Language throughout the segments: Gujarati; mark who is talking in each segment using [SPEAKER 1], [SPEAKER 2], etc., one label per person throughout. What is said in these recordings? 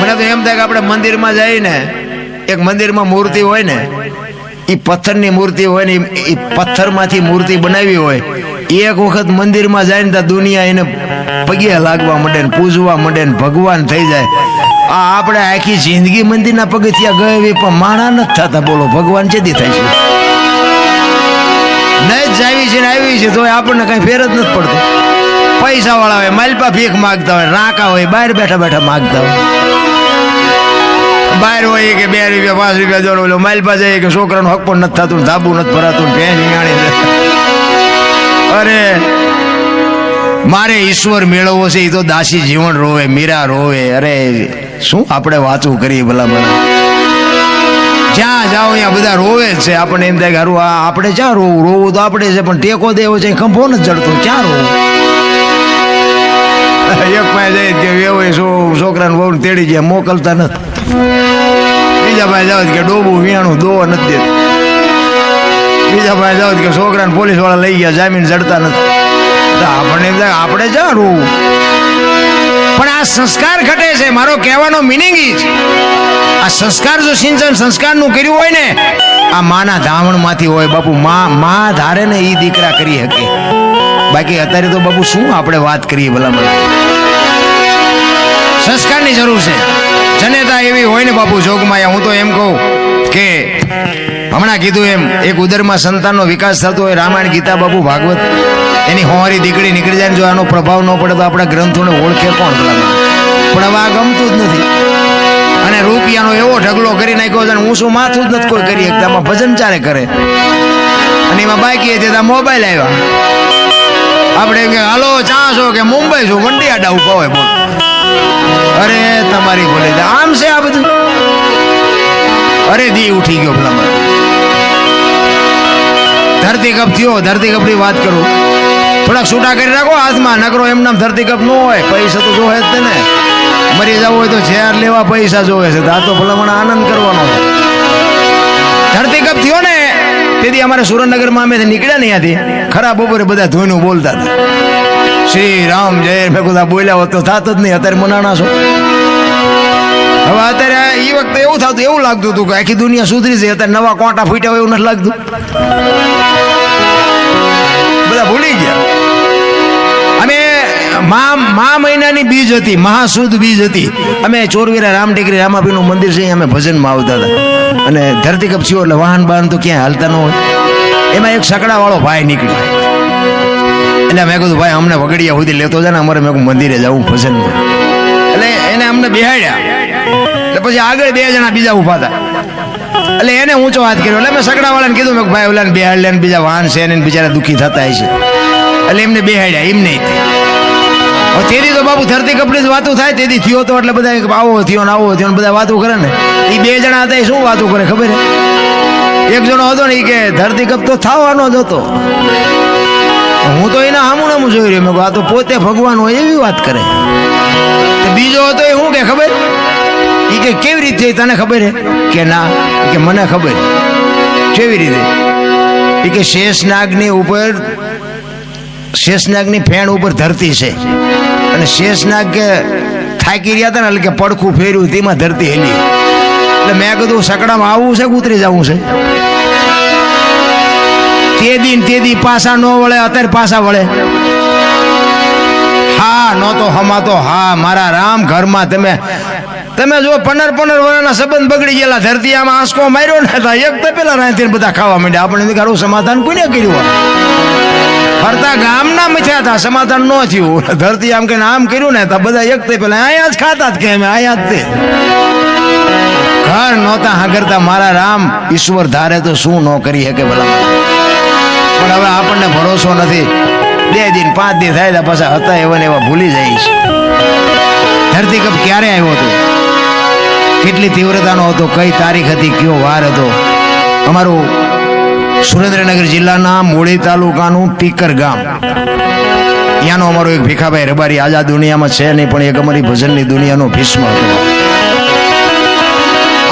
[SPEAKER 1] મને તો એમ થાય કે આપણે મંદિરમાં જઈએ ને એક મંદિરમાં મૂર્તિ હોય ને એ પથ્થરની મૂર્તિ હોય ને એ પથ્થરમાંથી મૂર્તિ બનાવી હોય, એક વખત મંદિરમાં જાય ને તો દુનિયા એને પગે લાગવા માંડે ને, પૂજવા માંડે ને, ભગવાન થઈ જાય. આ આપણે આખી જિંદગી મંદિરના પગથિયા ગયો એવી, પણ માણા નથી થતા, બોલો, ભગવાન જેથી થાય છે. નહીં જ આવી છે ને આવી છે તો આપણને કઈ ફેર જ નથી પડતો. પૈસા વાળા હોય, માલપા ભીખ માગતા હોય, રાકા હોય, બહાર બેઠા બેઠા માગતા હોય. બહાર હોય કે બે રૂપિયા, પાંચ રૂપિયા જોડો ઓલો માઇલ પાસે કે છોકરાનો હક પણ નથી થતું ધાબુ નથી ભરાતું ભેંસ અરે, મારે ઈશ્વર મેળવવો છે એ તો દાસી જીવન રોવે, મીરા રોવે. અરે, શું આપણે વાતું કરીએ ભલા ભલા જ્યાં જાઓ ત્યાં બધા રોવે જ છે. આપણને એમ થાય કે આ આપણે ક્યાં રોવું? રોવું તો આપણે છે, પણ ટેકો દેવો છે ખંભો નથી ચડતો. ક્યાં રોવું? એક પાસે જાય કે એવો છોકરાને બહુ તેડી ગયા, મોકલતા નથી. બીજા ભાઈ જાવ કે ડોબું વિયાણું દોવા નથી દેતું. બીજા ભાઈ જાવ કે છોકરાને પોલીસવાળા લઈ ગયા, જામીન જડતા નથી. આપણને આપણે ક્યાં રોવું? પણ આ સંસ્કાર ઘટે છે, મારો કહેવાનો મિનિંગ ઈ છે આ સંસ્કાર જો સિંચન સંસ્કારનું કર્યું હોય ને, આ માના ધાવણમાંથી હોય, બાપુ, મા મા ધારે ને એ દીકરા કરી શકે. બાકી અત્યારે તો બાપુ શું આપણે વાત કરીએ ભલામણ? સંસ્કારની જરૂર છે. જનેતા એવી હોય ને બાપુ જોગમાયા, હું તો એમ કહું કે હમણાં કીધું એમ, એક ઉદરમાં સંતાનનો વિકાસ થતો હોય, રામાયણ, ગીતા, બાપુ, ભાગવત, એની હોવારી દીકરી નીકળી જાય ને જો આનો પ્રભાવ ન પડે તો આપણા ગ્રંથોને ઓળખે કોણ પણ આ ગમતું જ નથી. અને રૂપિયાનો એવો ઢગલો કરી નાખ્યો છે હું શું માથું જ નથી કોઈ કરી શકતા, આમાં ભજન ચારે કરે. અને એમાં બાકી ત્યાં મોબાઈલ આવ્યા. આપણે કે, હાલો, ચા કે, મુંબઈ છું મંડી આડા ઊભા હોય બોલ. અરે, તમારી દે. આમ છે આ બધું? અરે, દી ઉઠી ગયો ભલામણ. ધરતી કપ થયો, ધરતી કપની વાત કરું. થોડાક છૂટા કરી રાખો, હાથમાં, નકરો એમ નામ ધરતી કપ ન હોય, પૈસા તો જોવે જ ને. મરી જવું હોય તો ઝેર લેવા પૈસા જોવે છે આ તો ભલામણ આનંદ કરવાનો ધરતી કપ થયો ને, તેથી અમારે સુરેન્દ્રનગરમાં અમે નીકળ્યા નહીં ત્યાંથી. ખરા બપોરે બધા ધોઈનું બોલતા હતા. શ્રી રામ જય. મેં કીધું બોલ્યા હોત તો થાત જ નહીં. અત્યારે મનાણા છો. હવે અત્યારે એ વખતે એવું થતું, એવું લાગતું હતું કે આખી દુનિયા સુધરી છે. અત્યારે નવા કોટા ફૂટ્યા હોય એવું નથી લાગતું. બધા ભૂલી ગયા. અમે મા મા મહિનાની બીજ હતી મહાસુદ બીજ હતી. અમે ચોરવીરા રામ ટેકરી રામાપીનું મંદિર છે, અમે ભજનમાં આવતા હતા. અને ધરતી કપ એટલે વાહન બાહન તો ક્યાંય હાલતા ન હોય. એમાં એક સકડાવાળો ભાઈ નીકળ્યો. એટલે મેં કીધું, ભાઈ અમને વગડિયા સુધી લેતો જાય ને, અમારે મેં મંદિરે જવું ભજન. એટલે એને અમને બેહાડ્યા. એટલે પછી આગળ બે જણા બીજા ઊભા હતા. એટલે એને ઊંચો હાથ કર્યો. એટલે મેં સગડાવાળાને કીધું, મેં ભાઈ, ઓલાને બેહાડ લે બીજા વાહન છે ને બિચારા દુઃખી થતા હશે. એટલે એમને બેહાડ્યા, એમ નહીં તેરી તો બાપુ ધરતી કપડી વાતો થાય, તેથી થયો તો એટલે બધા આવો થયો ને આવો થયો ને બધા વાતો કરે ને. એ બે જણા હતા એ શું વાતો કરે ખબર એક જણો હતો ને એ કે, ધરતી કપ તો થવાનો જ હતો. હું તો એના હામું નામું જોઈ રહ્યો. મેં આ તો પોતે ભગવાન હોય એવી વાત કરે. બીજો હતો એ શું કે ખબર? એ કે, કેવી રીતે તને ખબર હે? કે, ના. કે, મને ખબર. કેવી રીતે? એ કે, શેષનાગની ઉપર, શેષનાગની ફેણ ઉપર ધરતી છે. અને શેષનાગ કે, થાકી રહ્યા હતા ને, એટલે કે પડખું ફેર્યું તેમાં ધરતી હેલી. એટલે મેં કીધું, સકડામાં આવવું છે કે ઉતરી જવું છે? તે દિન તે દી પાછા ન વળે અત્યારે પાછા વળે હા નો તો હમા તો હા મારા રામ ઘરમાં તમે તમે જો પંદર પંદર વર્ષના સંબંધ બગડી ગયેલા ધરતી આમાં આંસકો માર્યો ને તો એક તો પેલા રાંધી બધા ખાવા માંડ્યા. આપણે એમ કાઢું સમાધાન કોને કર્યું હોય? ફરતા ગામના મથ્યા હતા, સમાધાન ન થયું. ધરતી આમ કે આમ કર્યું ને, તો બધા એક તે પેલા અહીંયા જ ખાતા જ કે અમે અહીંયા જ તે. ઘર નહોતા હાગરતા, મારા રામ ઈશ્વર ધારે તો શું ન કરી શકે ભલા. પણ હવે આપણને ભરોસો નથી. બે દિન, પાંચ દિન થાય પાછા હતા એવા ને એવા ભૂલી જાય છે. ધરતી કપ ક્યારે આવ્યો હતો? કેટલી તીવ્રતાનો હતો, કઈ તારીખ હતી, કયો વાર હતો? અમારું સુરેન્દ્રનગર જિલ્લાના મૂળી તાલુકાનું પીકર ગામ. ત્યાંનો અમારો એક ભીખાભાઈ રબારી આજા દુનિયામાં છે નહીં, પણ એક અમારી ભજનની દુનિયાનો ભીષ્મ હતો.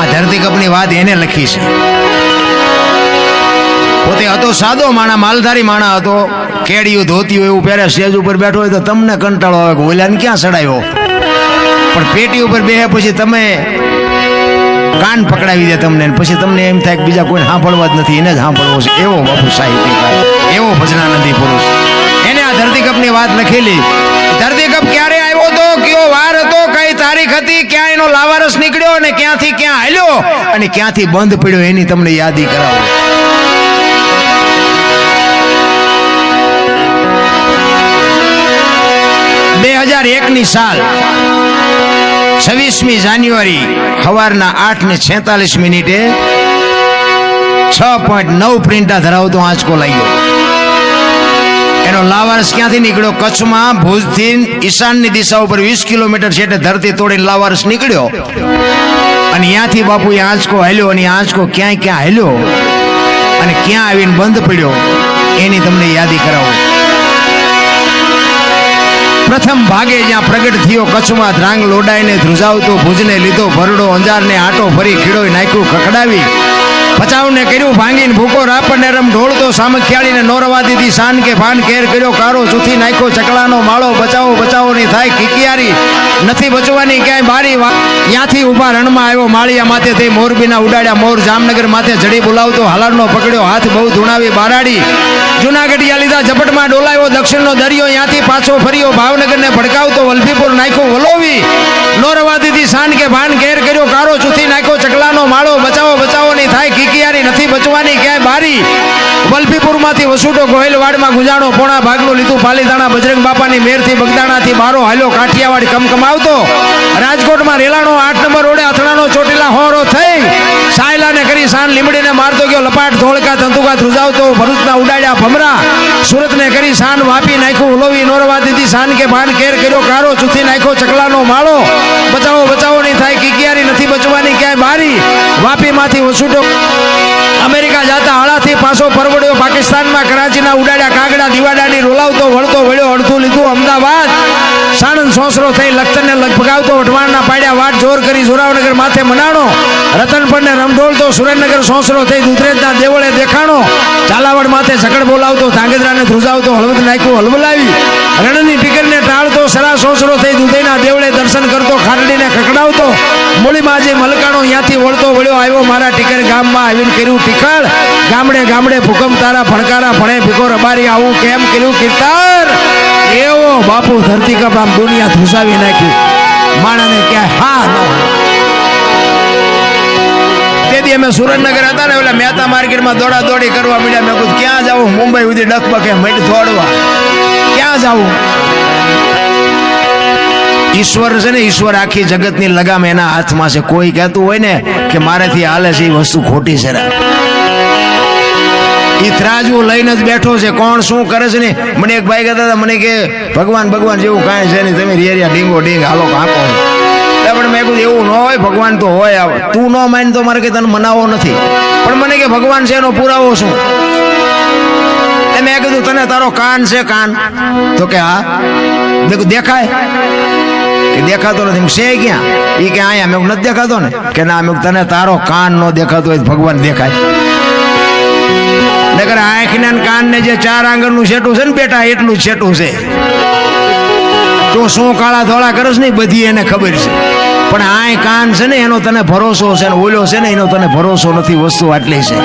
[SPEAKER 1] આ ધરતીકપની વાત એને લખી છે. પોતે હતો સાદો માણા, માલધારી માણા હતો. કેડિયું, ધોતિયું એવું પહેરે સ્ટેજ ઉપર બેઠો હોય તો તમને કંટાળો આવે કે ક્યાં સડાયો? પણ પેટી ઉપર બે પછી તમે કાન પકડાવી દે તમને પછી તમને એમ થાય કે બીજા કોઈ સાંભળવા જ નથી, એને જ સાંભળવો છે. એવો બાપુ સાહિત્યકાર, એવો ભજનાનંદી પુરુષ. એને આ ધરતીકપની વાત લખેલી. ધરતીકપ ક્યારે આવ્યો તો? કયો વાર હતો? કઈ તારીખ હતી? ક્યાં એનો લાવારસ નીકળ્યો અને ક્યાંથી ક્યાં હાલ્યો? અને ક્યાંથી બંધ પડ્યો એની તમને યાદી કરાવો. હજાર એકની સાલ, છવ્વીસમી જાન્યુઆરી, સવારના આઠ ને છેતાલીસ મિનિટે છ પોઈન્ટ નવ પ્રિન્ટા ધરાવતો આંચકો લાગ્યો. એનો લાવારસ ક્યાંથી નીકળ્યો? કચ્છમાં ભુજથી ઈશાનની દિશા ઉપર વીસ કિલોમીટર છે એટલે ધરતી તોડીને લાવારસ નીકળ્યો. અને ત્યાંથી બાપુ એ આંચકો હાલ્યો અને આંચકો ક્યાંય ક્યાં હાલ્યો અને ક્યાં આવીને બંધ પડ્યો, એની તમને યાદી કરાવું. પ્રથમ ભાગે જ્યાં પ્રગટ થયો કચ્છમાં ધ્રાંગ લોડાઈને ધ્રુજાવતો ભુજને લીધો ભરડો અંજારને આટો ફરી ખીડોય નાખ્યું ખખડાવી. પચાવને કર્યું ભાંગીને ભૂકો રાપડને રમ ઢોળતો સામખિયાળીને નોરવા દીધી શાન કે ભાન કેર કર્યો કારો ચૂથી નાખ્યો ચકલાનો માળો, બચાવો બચાવો ની થાય કિકિયારી નથી બચવાની ક્યાંય બારી ત્યાંથી ઊભા રણમાં આવ્યો માળિયા માથે થઈ મોરબીના ઉડાડ્યા મોર જામનગર માથે જડી બોલાવતો, હાલારનો પકડ્યો, હાથ બહુ ધૂણાવી બારાડી. જુનાગઢિયા લીધા ઝપટમાં ડોલાયો, દક્ષિણનો દરિયો ત્યાંથી પાછો ફર્યો, ભાવનગરને ભડકાવતો વલભીપુર નાખ્યો વલોવી. નોરવાદીથી શાન કે ભાન ઘેર કર્યો કારો ચૂથી નાખ્યો, ચકલાનો માળો, બચાવો બચાવો, નહીં થાય, કિકિયારી નથી બચવાની, ક્યાંય બારી. વલભીપુરમાંથી વસુટો ગોહિલવાડમાં ગુજાણો, પોણા ભાગનું લીધું પાલીતાણા, બજરંગ બાપાની મેરથી બગદાણાથી બારો હાલ્યો, કાઠિયાવાડ કમકમાવતો. રાજકોટમાં રેલાનો આઠ નંબર રોડે અથડાનો ચોટીલા હોરો થઈ. સાયલાને કરી સાન લીમડીને મારતો ગયો. લપાટ, ધોળકા તંતુકા ધ્રુજાવતો, ભરૂચના ઉડાડ્યા ભમરા. સુરતને કરી સાન વાપી નાખ્યું, ઉલોવી નોરવા દીધી. સાન કે ભાન કેર કર્યો, કારો ચૂથી નાખ્યો, ચકલાનો માળો. બચાવો બચાવો, નહીં થાય, કિકિયારી નથી બચવાની, ક્યાંય બારી વાપીમાંથી વસૂટો. અમેરિકા જતા હળાથી પાછો પરવડ્યો. પાકિસ્તાનમાં કરાચીના ઉડાડ્યા કાગડા, દિવાડાની રોલાવતો, વળતો, વળ્યો, અડધું લીધું. અમદાવાદ સાણંદ સોસરો થઈ લખતરને લગભગાવતો, વઢવાણના પાડ્યા વાટ જોર કરી સુરાવનગર માથે મનાણો. રતનપણને રમઢોળતો, સુરેન્દ્રનગર સોસરો થઈ દુધરેજના દેવળે દેખાણો. ઝાલાવાડ માથે ઝકડ બોલાવતો, ધાંગધ્રાને ધ્રુજાવતો, હળવદ નાખ્યું હલબલાવી રણની ટીકરને ટાળતો, સરા સોસરો થઈ દુધઈના દેવળે દર્શન કરતો, ખારડીને ખકડાવતો મૂળીમાં જે મલકાણો ત્યાંથી વળતો વળ્યો, આવ્યો મારા ટીકર ગામમાં આવીને કર્યું ટીકળ ગામડે ગામડે ભૂકંપ તારા ફણકારા ભણે ભીખો રબારી, આવું કેમ કર્યું કીર્તન એવો બાપુ ધરતી કપ આમ દુનિયા ધુસાવી નાખી. માણાને ક્યાંય હા ન તેથી અમે સુરેન્દ્રનગર હતા ને એટલે મહેતા માર્કેટમાં દોડા દોડી કરવા મળ્યા મેં કીધું, ક્યાં જાવું મુંબઈ સુધી ડકબકે મટ દોડવા. ક્યાં જાવું ઈશ્વર છે ને, ઈશ્વર આખી જગતની લગામ એના હાથમાં છે. કોઈ કહેતું હોય ને કે મારેથી હાલે છે, એ વસ્તુ ખોટી છે ઈ ત્રાજવું લઈને જ બેઠો છે. કોણ શું કરે છે ને? મને એક ભાઈ કહેતા હતા, મને કે ભગવાન ભગવાન જેવું કાંઈ છે નહીં. તમે રેરિયા ડીંગો ડીંગ હાલો કાંકો પણ મેં કીધું, એવું ન હોય, ભગવાન તો હોય. તું ન માન તો મારે કે તને મનાવો નથી. પણ મને કે ભગવાન છે એનો પુરાવો શું? એ મેં કીધું, તને તારો કાન છે કાન. તો કે, હા. મેં દેખાય? કે દેખાતો નથી. છે ક્યાં? એ કે, અહીંયા. મેં નથી દેખાતો ને. કે, ના. મેં તને તારો કાન ન દેખાતો હોય ભગવાન દેખાય. નકર આંખને ને કાનને જે ચાર આંગણનું છેટું છે ને બેટા, એટલું જ છેટું છે. તું શું કાળા ધોળા કરસ ને બધી એને ખબર છે. પણ આય કાન છે ને, એનો તને ભરોસો છે ને, ઓલો છે ને, એનો તને ભરોસો નથી, વસ્તુ આટલી છે.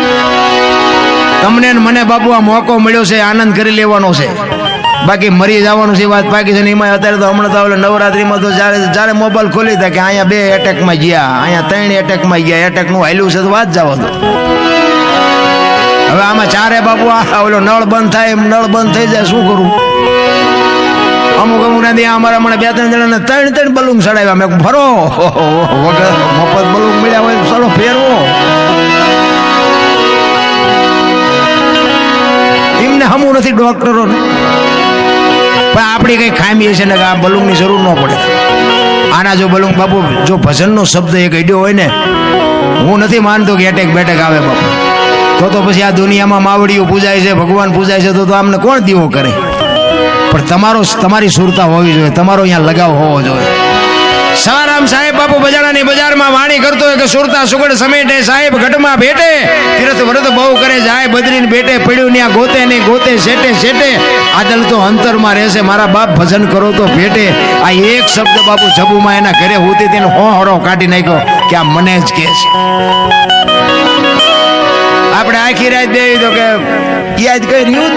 [SPEAKER 1] તમને મને બાપુ આ મોકો મળ્યો છે, આનંદ કરી લેવાનો છે. બાકી મરી જવાનું છે વાત બાકી છે ને એમાં અત્યારે તો હમણાં તો ઓલો નવરાત્રિમાં તો જ્યારે જ્યારે મોબાઈલ ખોલી હતા કે અહીંયા બે એટેકમાં ગયા, અહીંયા ત્રણ એટેકમાં ગયા એટેકનું હાલ્યું છે તો વાત જવા દો. હવે આમાં ચારે બાપુ આ ઓલો નળ બંધ થાય, એમ નળ બંધ થઈ જાય, શું કરું? અમુક અમુક નથી અમારા મને બે ત્રણ જણાને ત્રણ ત્રણ બલૂન ચડાવ્યા. મેં ફરો વગર મફત બલૂન મળ્યા હોય ચલો ફેરવો. એમને હમું નથી ડોક્ટરોને. પણ આપણી કંઈ ખામી છે ને કે આ બલૂનની જરૂર ન પડે. આના જો બલૂન, બાપુ, જો ભજનનો શબ્દ એક અડ્યો હોય ને, હું નથી માનતો કે એટેક બેટેક આવે, બાપુ. તો તો પછી આ દુનિયામાં માવડીઓ પૂજાય છે, ભગવાન પૂજાય છે, તો તો આમને કોણ દીવો કરે? પણ તમારો તમારી સુરતા હોવી જોઈએ, તમારો અહીંયા લગાવ હોવો જોઈએ. સારામ સાહેબ, બાપુ બજારાની બજારમાં વાણી કરતો હોય કે સુરતા સુગડ સમેટે, સાહેબ ઘટમાં ભેટે, તીરથ વ્રત બહુ કરે, જાય બદરીને ભેટે પડ્યું ત્યાં ગોતે નહીં ગોતે, શેટે શેટે. આદલ તો અંતરમાં રહેશે, મારા બાપ ભજન કરો તો ભેટે. આ એક શબ્દ બાપુ જબુમાં એના ઘરે હોતી તેને હો હરો કાઢી નાખ્યો કે આ મને જ કે છે. આપણે આખી રાત બે તો કે યાદ કઈ જ નહીં.